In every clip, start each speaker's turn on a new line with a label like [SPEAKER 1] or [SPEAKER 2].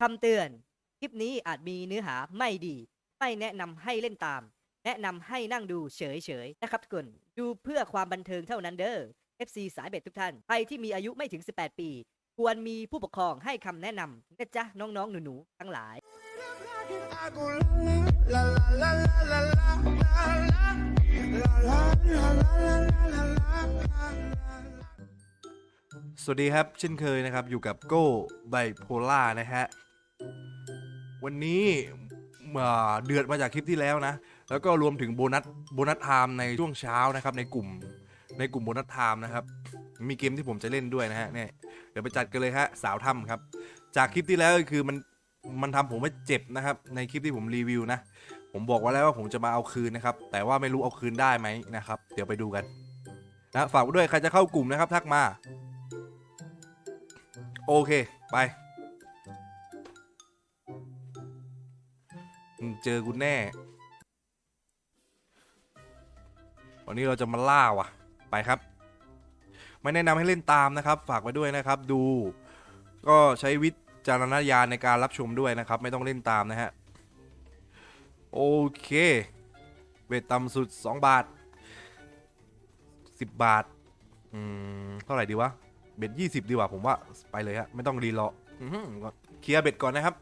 [SPEAKER 1] คำเตือน คลิปนี้อาจมีเนื้อหาไม่ดี ไม่แนะนำให้เล่นตาม แนะนำให้นั่งดูเฉยๆ นะครับทุกคน ดูเพื่อความบันเทิงเท่านั้นเด้อ FC สายเบ็ดทุกท่าน ใครที่มีอายุไม่ถึง 18 ปี ควรมีผู้ปกครองให้คำแนะนำนะจ๊ะน้องๆ หนูๆ ทั้งหลาย
[SPEAKER 2] สวัสดีครับ เช่นเคยนะครับ อยู่กับโก้ไบโพล่านะฮะ วันนี้เอ่อเดือดมาจากคลิปที่แล้วนะ แล้วก็รวมถึงโบนัสโบนัสไทม์ในช่วงเช้านะครับ ในกลุ่มในกลุ่มโบนัสไทม์นะครับ มีเกมที่ผมจะเล่นด้วยนะฮะเนี่ยเดี๋ยวไปจัดกันเลยฮะสาวถ้ำครับ จากคลิปที่แล้วก็คือมันมันทำผมไม่เจ็บนะครับ ในคลิปที่ผมรีวิวนะ ผมบอกไว้แล้วว่าผมจะมาเอาคืนนะครับ แต่ว่าไม่รู้เอาคืนได้ไหมนะครับ เดี๋ยวไปดูกันนะฝากไว้ด้วยใครจะเข้ากลุ่มนะครับ ทักมา โอเค ไป มึงเจอกูแน่ วันนี้เราจะมาล่าว่ะ ไปครับ ไม่แนะนำให้เล่นตามนะครับ ฝากไว้ด้วยนะครับ ดู ก็ใช้วิจารณญาณในการรับชมด้วยนะครับ ไม่ต้องเล่นตามนะฮะ โอเค เวทต่ำสุด 2 บาท 10 บาท อืม เท่าไหร่ดีวะ เบ็ดยี่สิบดีกว่าผมว่า ไปเลยฮะ ไม่ต้องรีรอเคลียร์เบ็ดก่อนนะครับ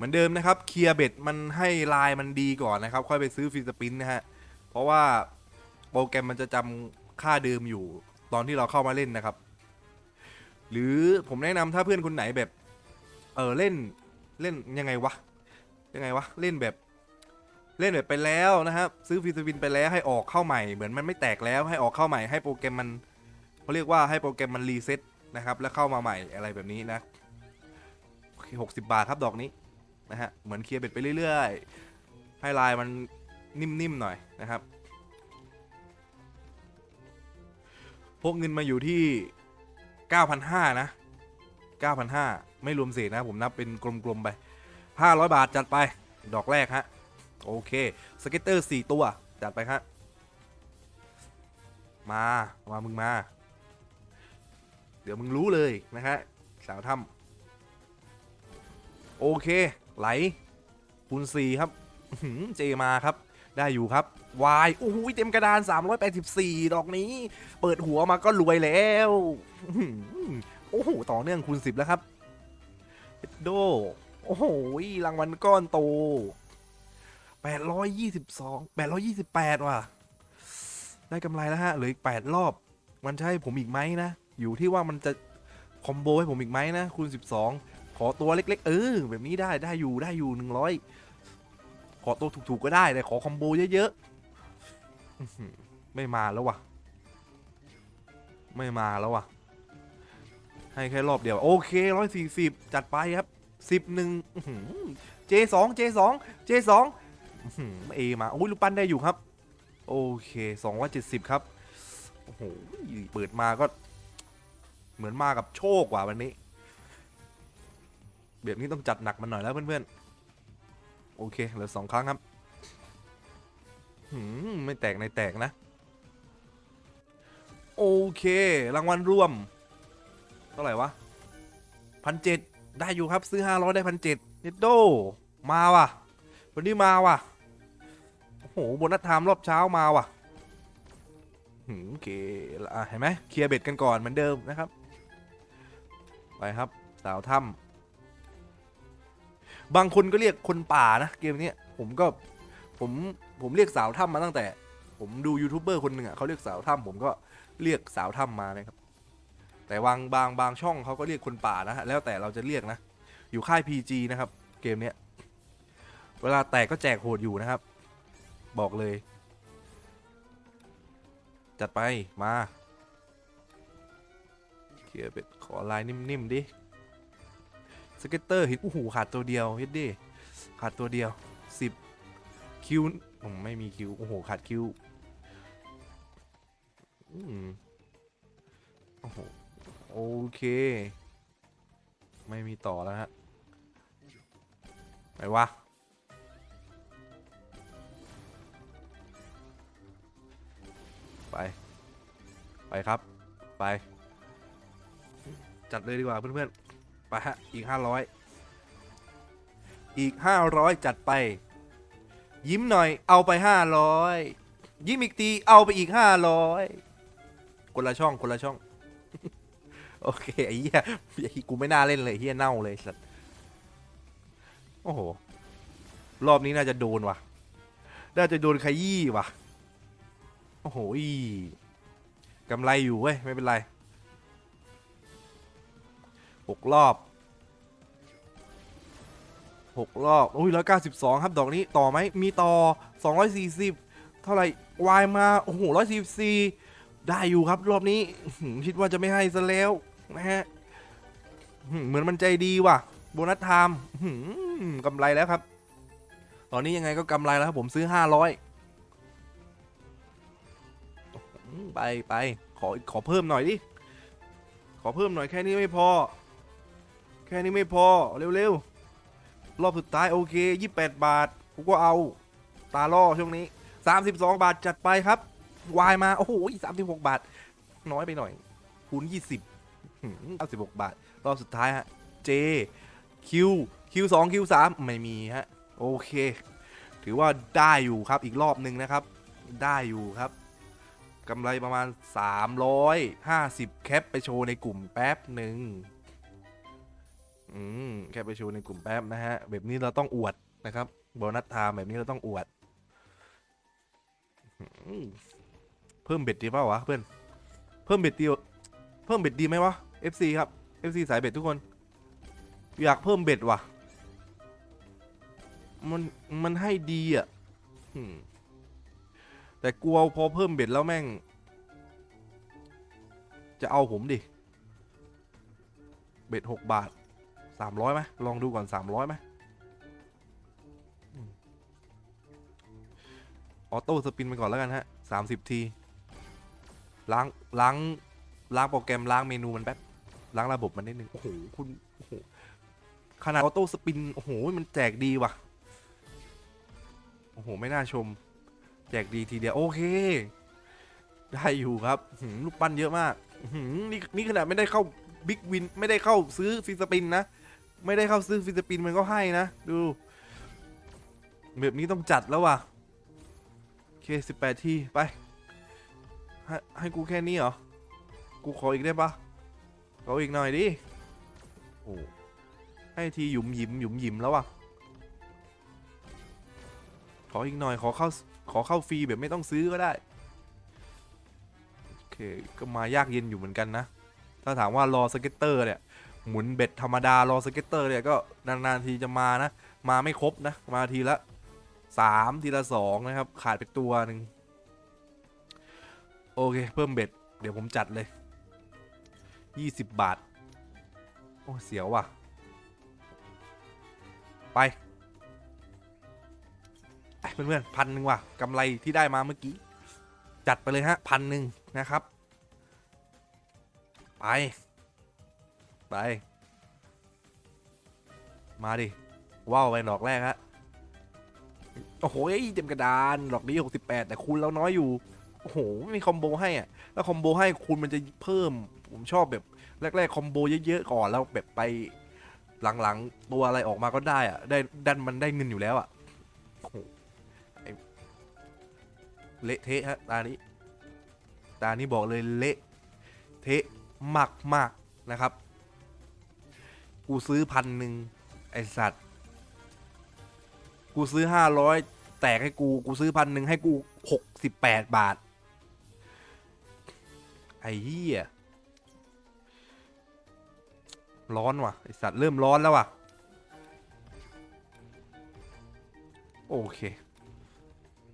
[SPEAKER 2] เหมือนเดิมนะครับเคลียร์เบ็ดมันให้ลายมันดีก่อนนะครับ ค่อยไปซื้อฟรีสปินนะฮะ เพราะว่าโปรแกรมมันจะจำค่าเดิมอยู่ตอนที่เราเข้ามาเล่นนะครับ หรือผมแนะนำถ้าเพื่อนคนไหนแบบ เออเล่นเล่นยังไงวะยังไงวะเล่นแบบเล่นแบบไปแล้วนะครับ ซื้อฟรีสปินไปแล้วให้ออกเข้าใหม่เหมือนมันไม่แตกแล้วให้ออกเข้าใหม่ให้โปรแกรมมันเขาเรียกว่าให้โปรแกรมมันรีเซ็ตนะครับแล้วเข้ามาใหม่อะไรแบบนี้นะโอเคหกสิบาทครับดอกนี้ นะฮะ เหมือนเคลียร์เบ็ดไปเรื่อยๆ ให้ลายมันนิ่มๆหน่อยนะครับ พกเงินมาอยู่ที่ 9,500 นะ 9,500 ไม่รวมเศษนะ ผมนับเป็นกลม ๆ ไป 500 บาทจัดไป ดอกแรกฮะ โอเค สเก็ตเตอร์ 4 ตัว จัดไปฮะ มา มา มึงมา เดี๋ยวมึงรู้เลยนะฮะสาวถ้ำโอเคไหลคูณ4ครับเจมาครับ ได้อยู่ครับวายโอ้โหเต็มกระดาน 384 ดอกนี้ เปิดหัวมาก็รวยแล้วโอ้โหต่อเนื่องคูณ10 แล้วครับเอ็ดโดโอ้โหรางวัลก้อนโต 822 828 ว่ะ ได้กำไรแล้วฮะ เหลืออีก 8 รอบ มันให้ผมอีกไหมนะ อยู่ที่ว่ามันจะคอมโบให้ผมอีกไหมนะคูณ 12 ขอตัวเล็ก ๆ เออ แบบนี้ได้ได้อยู่ได้อยู่100ขอตัวถูกๆก็ได้แต่ขอคอมโบเยอะๆไม่มาแล้ววะไม่มาแล้ววะให้แค่รอบเดียว โอเคร้อยสี่สิบจัดไปครับสิบหนึ่งเจสองเจสองเจสองเอมาโอ้ยลูกปั้นได้อยู่ครับ โอเคสองร้อยเจ็ดสิบครับโอ้โหเปิดมาก็เหมือนมากับโชคกว่ะวันนี้ แบบนี้ต้องจัดหนักมันหน่อยแล้วเพื่อนๆ โอเคเหลือสองครั้งครับหืมไม่แตกในแตกนะ โอเค รางวัลรวม เท่าไหร่วะพันเจ็ดได้อยู่ครับซื้อห้าร้อยได้พันเจ็ดเนตโด มาว่ะ วันนี้มาว่ะ โอ้โหบนัสไทม์รอบเช้ามาว่ะหืมโอเคอะเห็นไหมเคลียร์เบ็ดกันก่อนเหมือนเดิมนะครับ ไปครับ สาวถ้ำ บางคนก็เรียกคนป่านะเกมนี้ผมก็ผมผมเรียกสาวถ้ำมาตั้งแต่ ผมดูยูทูบเบอร์คนหนึ่งอะเขาเรียกสาวถ้ำผมก็เรียกสาวถ้ำมานะครับ แต่บางบางบางช่องเขาก็เรียกคนป่านะฮะแล้วแต่เราจะเรียกนะ อยู่ค่าย PG นะครับ เกมเนี้ยเวลาแตกก็แจกโหดอยู่นะครับ บอกเลย จัดไปมาเคลียร์เป็ดขอลายนิ่มๆดิ สเก็ตเตอร์เห็นโอ้โหขาดตัวเดียวเฮ็ดดิขาดตัวเดียว10คิวผมไม่มีคิวโอ้โหขาดคิวโอ้โหโอเค ไม่มีต่อแล้วฮะไหนวะไป ไปครับ ไป จัดเลยดีกว่าเพื่อนๆ ไปฮะ อีกห้าร้อยอีก 500 จัดไป ยิ้มหน่อยเอาไป 500 ยิ้มอีกทีเอาไปอีก 500 คนละช่องคนละช่อง โอเค ไอ้เหี้ยกูไม่น่าเล่นเลยเฮียเน่าเลยสัตว์โอ้โห รอบนี้น่าจะโดนว่ะ น่าจะโดนขยี้ว่ะ โอ้โหอีกำไรอยู่เว้ย ไม่เป็นไร หกรอบหกรอบอุ้ยร้อยเก้าสิบสองครับดอกนี้ต่อไหมมีต่อสองร้อยสี่สิบเท่าไหร่วายมาโอ้โหร้อยสี่สี่ได้อยู่ครับรอบนี้คิดว่าจะไม่ให้ซะแล้วนะฮะเหมือนมันใจดีว่ะ โบนัสไทม์กำไรแล้วครับ ตอนนี้ยังไงก็กำไรแล้วครับผมซื้อห้าร้อยไปไปขอขอเพิ่มหน่อยดิ ขอเพิ่มหน่อยแค่นี้ไม่พอ แค่นี้ไม่พอ เร็วๆ รอบสุดท้ายโอเค 28 บาทกูก็เอา ตาล่อช่วงนี้ 32 บาทจัดไปครับ วายมา โอ้โห36 บาท น้อยไปหน่อยคูณ20หืม96 บาท รอบสุดท้ายฮะ J Q Q2 Q3 ไม่มีฮะ โอเค ถือว่าได้อยู่ครับอีกรอบหนึ่งนะครับ ได้อยู่ครับกำไรประมาณ 350 แคปไปโชว์ในกลุ่มแป๊บหนึ่ง อืมแคปไปโชว์ในกลุ่มแป๊บนะฮะ แบบนี้เราต้องอวดนะครับโบนัสไทม์แบบนี้เราต้องอวด เพิ่มเบ็ดดีเปล่าวะเพื่อน เพิ่มเบ็ดดีเพิ่มเบ็ดดีไหมวะ FC ครับ FC สายเบ็ดทุกคน อยากเพิ่มเบ็ดว่ะ มันมันให้ดีอะแต่กลัวพอเพิ่มเบ็ดแล้วแม่ง จะเอาผมดิ เบ็ดหกบาท สามร้อยไหมลองดูก่อนสามร้อยไหมอืมออโต้สปินไปก่อนแล้วกันฮะสามสิบที ล้าง ล้าง ล้างโปรแกรมล้างเมนูมันแป๊บ ล้างระบบมันนิดนึง โอ้โห คุณ โอ้โห ขนาดออโต้สปิน โอ้โห มันแจกดีว่ะ โอ้โห ไม่น่าชม แจกดีทีเดียว โอเค ได้อยู่ครับหืมลูกปั้นเยอะมากหืมนี่นี่ขนาดไม่ได้เข้าบิ๊กวิน ไม่ได้เข้าซื้อฟิสปินนะ ไม่ได้เข้าซื้อฟิสปินมันก็ให้นะ ดู แบบนี้ต้องจัดแล้วว่ะโอเคสิบแปดทีไป ให้ให้กูแค่นี้เหรอ กูขออีกได้ปะขออีกหน่อยดิโอ้ให้ทีหยุมหยิมหยุมหยิมแล้วว่ะ ขออีกหน่อยขอเข้าขอเข้าฟรีแบบไม่ต้องซื้อก็ได้โอเคก็มายากเย็นอยู่เหมือนกันนะ ถ้าถามว่ารอสเก็ตเตอร์เนี่ย หมุนเบ็ดธรรมดารอสเก็ตเตอร์เนี่ยก็นานๆทีจะมานะ มาไม่ครบนะ มาทีละสามทีละสองนะครับ ขาดไปตัวหนึ่งโอเค เพิ่มเบ็ด เดี๋ยวผมจัดเลย 20 บาท โอ้เสียวว่ะ ไปไปเพื่อนๆพันหนึ่งว่ะกำไรที่ได้มาเมื่อกี้ จัดไปเลยฮะพันหนึ่งนะครับ ไป ไป มาดิ ว้าวไปดอกแรกฮะ โอ้โหเต็มกระดาน ดอกนี้ 68 แต่คูณแล้วน้อยอยู่ โอ้โห ไม่มีคอมโบให้อะ แล้วคอมโบให้คูณมันจะเพิ่ม ผมชอบแบบแรก ๆ คอมโบเยอะๆ ก่อนแล้วแบบไปหลังๆ ตัวอะไรออกมาก็ได้อะ ได้ดันมันได้เงินอยู่แล้วอะโอ้โหเละเทะฮะตานี้ตานี้บอกเลยเละเทะมากมากนะครับ กูซื้อพันหนึ่งไอสัตว์ กูซื้อห้าร้อยแตกให้กูกูซื้อพันหนึ่งให้กูหกสิบแปดบาท ไอ้เหี้ยร้อนว่ะไอสัตว์เริ่มร้อนแล้วว่ะ โอเค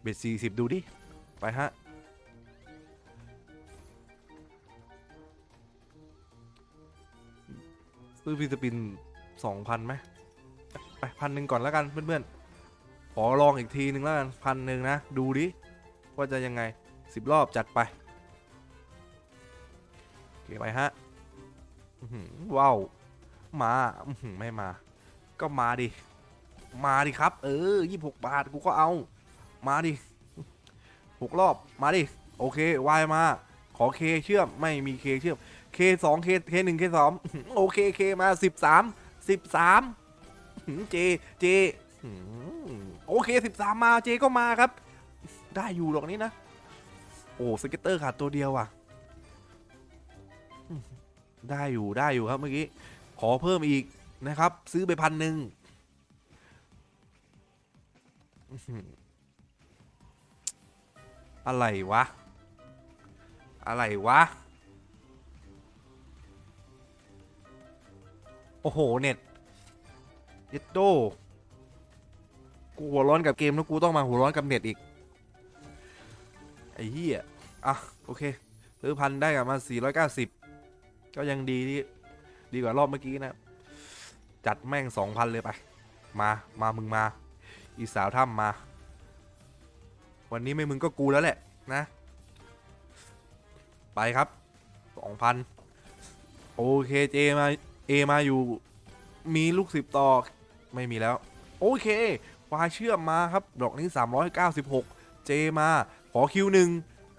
[SPEAKER 2] เบ็ดสี่สิบดูดิ ไปฮะ ซื้อฟิสปินสองพันไหมไปพันหนึ่งก่อนแล้วกันเพื่อนๆ ขอลองอีกทีหนึ่งแล้วกันพันหนึ่งนะ ดูดิ ว่าจะยังไงสิบรอบจัดไปโอเคไปฮะว้าวมาไม่มา ก็มาดิ มาดิครับ เออยี่หกบาทกูก็เอา มาดิหกรอบมาดิ โอเควายมา ขอเคเชื่อมไม่มีเคเชื่อม เคสองเคเคหนึ่งเคสองโอเคเคมาสิบสามสิบสามเจเจโอเคสิบสามมาเจก็มาครับ ได้อยู่หรอกนี้นะ โอ้สเก็ตเตอร์ขาดตัวเดียวว่ะ ได้อยู่ได้อยู่ครับเมื่อกี้ ขอเพิ่มอีกนะครับ ซื้อไปพันหนึ่งอะไรวะ อะไรวะ อ้โห เน็ตเย็ดโดกูหัวร้อนกับเกมแล้วกูต้องมาหัวร้อนกับเน็ตอีก ไอ้เหี้ย อะ โอเคซื้อพันได้กลับมา490 ก็ยังดีที่ดีกว่ารอบเมื่อกี้นะ จัดแม่ง 2,000 เลยไป มา มามึงมา อีสาวถ้ำมา วันนี้ไม่มึงก็กูแล้วแหละนะ ไปครับ 2,000 โอเคเจมา เอมาอยู่ มีลูกศิบต่อ ไม่มีแล้ว โอเคควายเชื่อมมาครับ ดอกนี้ 396 เจมา ขอคิวหนึ่ง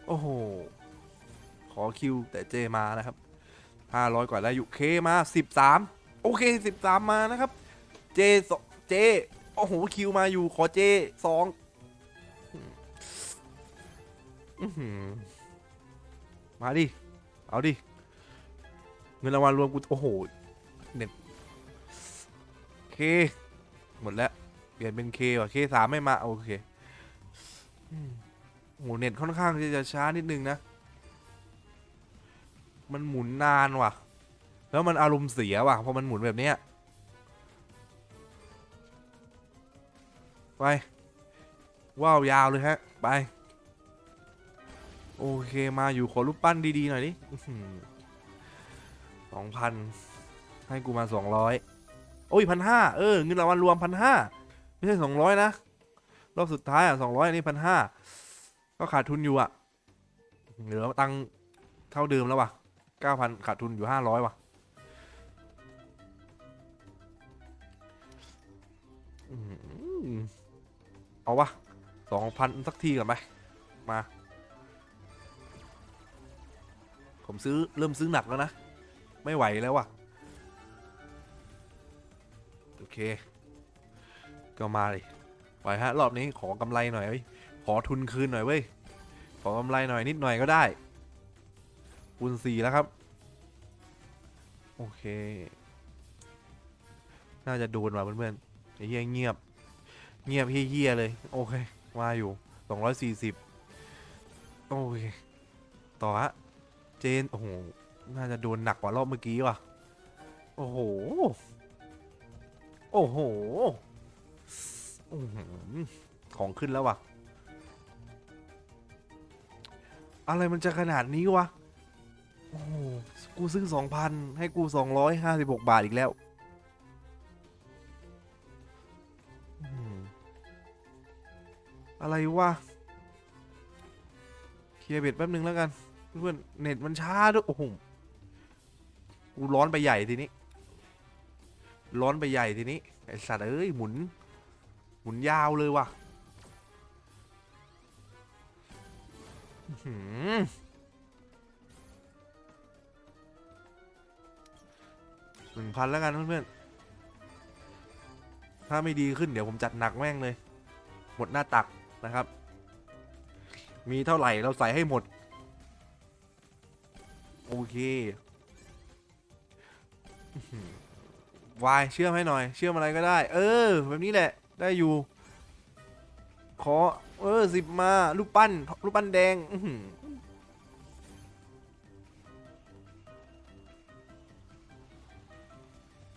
[SPEAKER 2] โอ้โห ขอคิวแต่เจมานะครับ 500 กว่าได้อยู่เคมา 13 โอเค 13 มานะครับ เจสเจ โอ้โห คิวมาอยู่ ขอเจสองมาดิ เอาดิ เงินรางวัลรวมกู โอ้โห เคหมดแล้ว เปลี่ยนเป็นเคว่ะเคสามไม่มา โอเคอืมโหเน็ตค่อนข้างที่จะช้านิดนึงนะ มันหมุนนานว่ะ แล้วมันอารมณ์เสียว่ะ พอมันหมุนแบบเนี้ย ไป ว้าวยาวเลยฮะ ไป โอเคมาอยู่ขอรูปปั้นดี ๆ หน่อยดิสองพันให้กูมาสองร้อย โอ้ยพันห้าเออเงินรางวัลรวมพันห้าไม่ใช่สองร้อยนะรอบสุดท้ายอะสองร้อยอันนี้พันห้าก็ขาดทุนอยู่อะเหลือตังค์เท่าเดิมแล้วว่ะเก้าพันขาดทุนอยู่ห้าร้อยว่ะเอาวะสองพันสักทีก่อนไปมา ผมซื้อเริ่มซื้อหนักแล้วนะ ไม่ไหวแล้วว่ะ เคก็มาเลยไปฮะรอบนี้ขอกำไรหน่อยเว้ยขอทุนคืนหน่อยเว้ยขอกำไรหน่อยนิดหน่อยก็ได้คูณสี่แล้วครับ โอเค น่าจะโดนว่ะเพื่อนๆไอ้เหี้ยเงียบเงียบเฮี้ยเลย โอเค มาอยู่สองร้อยสี่สิบโอเค ต่อฮะ เจน โอ้โห น่าจะโดนหนักกว่ารอบเมื่อกี้ว่ะ โอ้โห โอ้โหอื้อหือของขึ้นแล้วว่ะอะไรมันจะขนาดนี้วะ โอ้โหกูซื้อสองพันให้กูสองร้อยห้าสิบหกบาทอีกแล้วอืมอะไรวะ เคลียร์เบ็ดแป๊บนึงแล้วกัน เพื่อนเน็ตมันช้าด้วย โอ้โห กูร้อนไปใหญ่ทีนี้ ร้อนไปใหญ่ทีนี้ไอสัตว์เอ้ยหมุน หมุนยาวเลยว่ะหนึ่งพันแล้วกันเพื่อนๆถ้าไม่ดีขึ้นเดี๋ยวผมจัดหนักแม่งเลย หมดหน้าตักนะครับ มีเท่าไหร่เราใส่ให้หมด โอเค วายเชื่อมให้หน่อย เชื่อมอะไรก็ได้ เออ แบบนี้แหละ ได้อยู่ ขอ เออสิบมารูปปั้นรูปปั้นแดง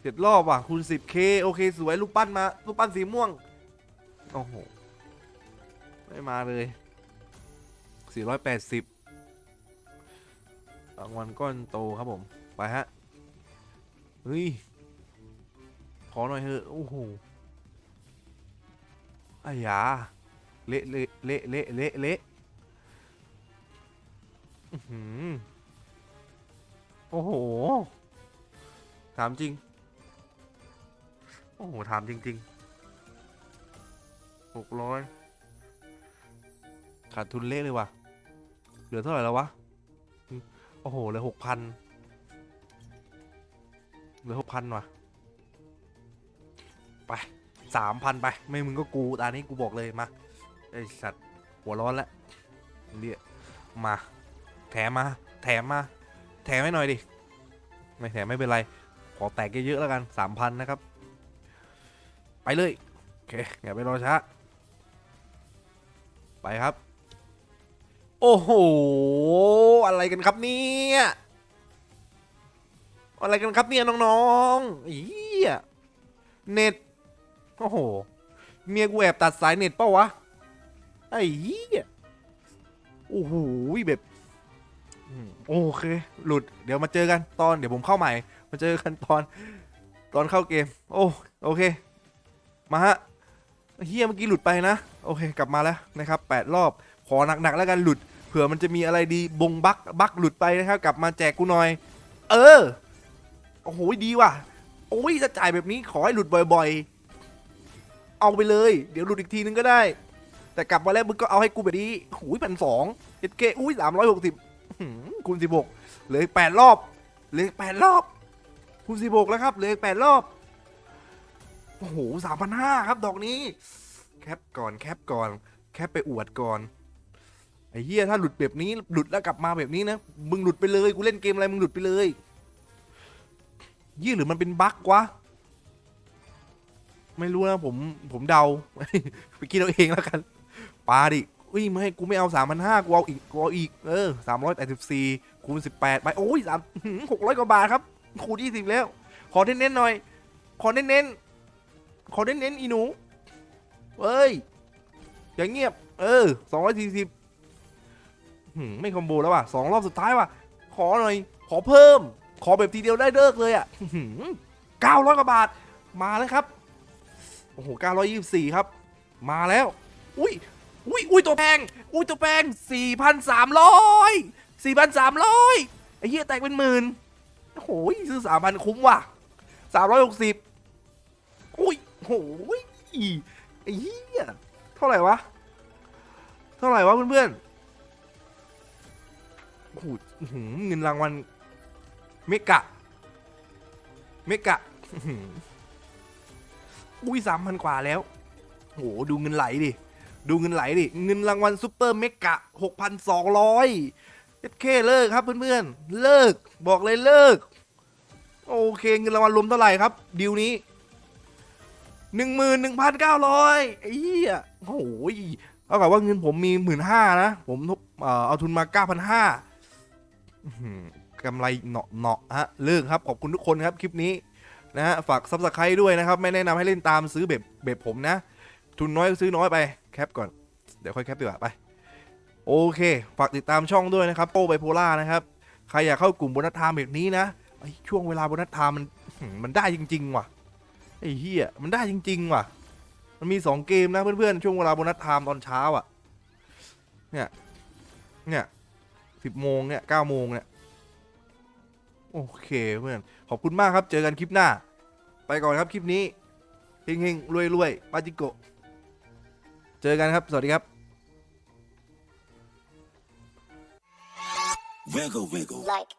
[SPEAKER 2] เจ็ดรอบว่ะคูณสิบเคโอเค สวยรูปปั้นมารูปปั้นสีม่วง โอ้โห ไม่มาเลยสี่ร้อยแปดสิบรางวัลก้อนโตครับผม ไปฮะ เฮ้ย ขอหน่อยเถอะโอ้โหอ้ยาเละเละเละเละเละเละโอ้โห ถามจริง โอ้โห ถามจริงๆหกร้อยขาดทุนเละเลยว่ะ เหลือเท่าไหร่แล้ววะ โอ้โห เหลือหกพันเหลือหกพันว่ะ สามพันไป ไม่มึงก็กูตานี้กูบอกเลยมาไอสัตว์หัวร้อนแล้วเรียมา แถมมา แถมมา แถมให้หน่อยดิ ไม่แถมไม่เป็นไร ขอแตกเยอะๆแล้วกันสามพันนะครับ ไปเลยโอเคอย่าไปรอช้า ไปครับ โอ้โห อะไรกันครับเนี่ยอะไรกันครับเนี่ยน้องๆอีเน็ต โอ้โห เมียกูแอบตัดสายเน็ตเปล่าวะ ไอ้เหี้ยโอ้โหแบบโอเค หลุด เดี๋ยวมาเจอกันตอน เดี๋ยวผมเข้าใหม่ มาเจอกันตอน ตอนเข้าเกม โอ้โอเค มาฮะเฮียเมื่อกี้หลุดไปนะ โอเค กลับมาแล้วนะครับแปดรอบ ขอหนักๆแล้วกันหลุด เผื่อมันจะมีอะไรดีบงบักบักหลุดไปนะครับ กลับมาแจกกูหน่อย เออ โอ้โหดีว่ะ โอ้ยจะจ่ายแบบนี้ขอให้หลุดบ่อย ๆ เอาไปเลย เดี๋ยวหลุดอีกทีนึงก็ได้ แต่กลับมาแล้วมึงก็เอาให้กูแบบนี้หูยพันสองเอ็ดเกอุ้ยสามร้อยหกสิบคูณสิบหกเหลือแปดรอบเหลือแปดรอบคูณสิบหกแล้วครับเหลือแปดรอบโอ้โหสามพันห้าครับดอกนี้ แคปก่อนแคปก่อน แคปไปอวดก่อนไอ้เหี้ยถ้าหลุดแบบนี้หลุดแล้วกลับมาแบบนี้นะมึงหลุดไปเลยกูเล่นเกมอะไรมึงหลุดไปเลยยี่หรือมันเป็นบั๊กวะ ไม่รู้นะผมผมเดา ไปคิดเอาเองแล้วกันปาดิอุ้ยไม่ให้กูไม่เอาสามพันห้ากูเอาอีกกูเอาอีกเออสามร้อยแปดสิบสี่คูณสิบแปดไปโอ้ยสามหกร้อยกว่าบาทครับคูณยี่สิบแล้ว ขอเน้นๆหน่อย ขอเน้นๆขอเน้นๆอีหนูเอ้ยอย่างเงียบ เออสองร้อยสี่สิบไม่คอมโบแล้วว่ะสองรอบสุดท้ายว่ะ ขอหน่อย ขอเพิ่ม ขอแบบทีเดียวได้เลิกเลยอะเก้าร้อยกว่าบาท มาแล้วครับ อ้โหเก้าร้อยยี่สิบสี่ครับ มาแล้ว อุ้ยอุ้ยอุ้ยตัวแพงอุ้ยตัวแพงสี่พันสามร้อยสี่พันสามร้อยไอ้เหี้ยแตกเป็นหมื่นโอ้โหซื้อสามพันคุ้มว่ะสามร้อยหกสิบอุ้ยโอ้ยไอ้เหี้ยเท่าไหร่วะ เท่าไหร่วะเพื่อนๆโอ้โหหือเงินรางวัลเมกะ เมกะ อุ้ยสามพันกว่าแล้วโอ้โห ดูเงินไหลดิ ดูเงินไหลดิ เงินรางวัลซูเปอร์เมกะหกพันสองร้อยเอเคเลิกครับเพื่อนๆ เลิก บอกเลยเลิก โอเคเงินรางวัลรวมเท่าไหร่ครับ ดีลนี้หนึ่งหมื่นหนึ่งพันเก้าร้อยไอ้เหี้ยโอ้โหเท่ากับว่าเงินผมมีหมื่นห้านะ ผมเอาทุนมาเก้าพันห้ากำไรเนาะเนาะฮะ เลิกครับ ขอบคุณทุกคนครับคลิปนี้ นะฮะฝากซับสไครต์ด้วยนะครับ ไม่แนะนำให้เล่นตามซื้อแบบแบบผมนะ ทุนน้อยก็ซื้อน้อยไปแคปก่อน เดี๋ยวค่อยแคปดีกว่าไป โอเค ฝากติดตามช่องด้วยนะครับโป้ไบโพล่านะครับ ใครอยากเข้ากลุ่มโบนัสไทม์แบบนี้นะไอช่วงเวลาโบนัสไทม์มันมันได้จริง ๆ ว่ะไอ้เฮียมันได้จริง ๆ ว่ะ มันมีสองเกมนะเพื่อนๆ ช่วงเวลาโบนัสไทม์ตอนเช้าอะ เนี่ย เนี่ยสิบโมงเนี่ยเก้าโมงเนี่ย โอเคเพื่อน ขอบคุณมากครับ เจอกันคลิปหน้า ไปก่อนครับคลิปนี้เฮงๆรวยๆปาจิโกะเจอกันครับ สวัสดีครับ
[SPEAKER 3] Wiggle, wiggle.
[SPEAKER 4] like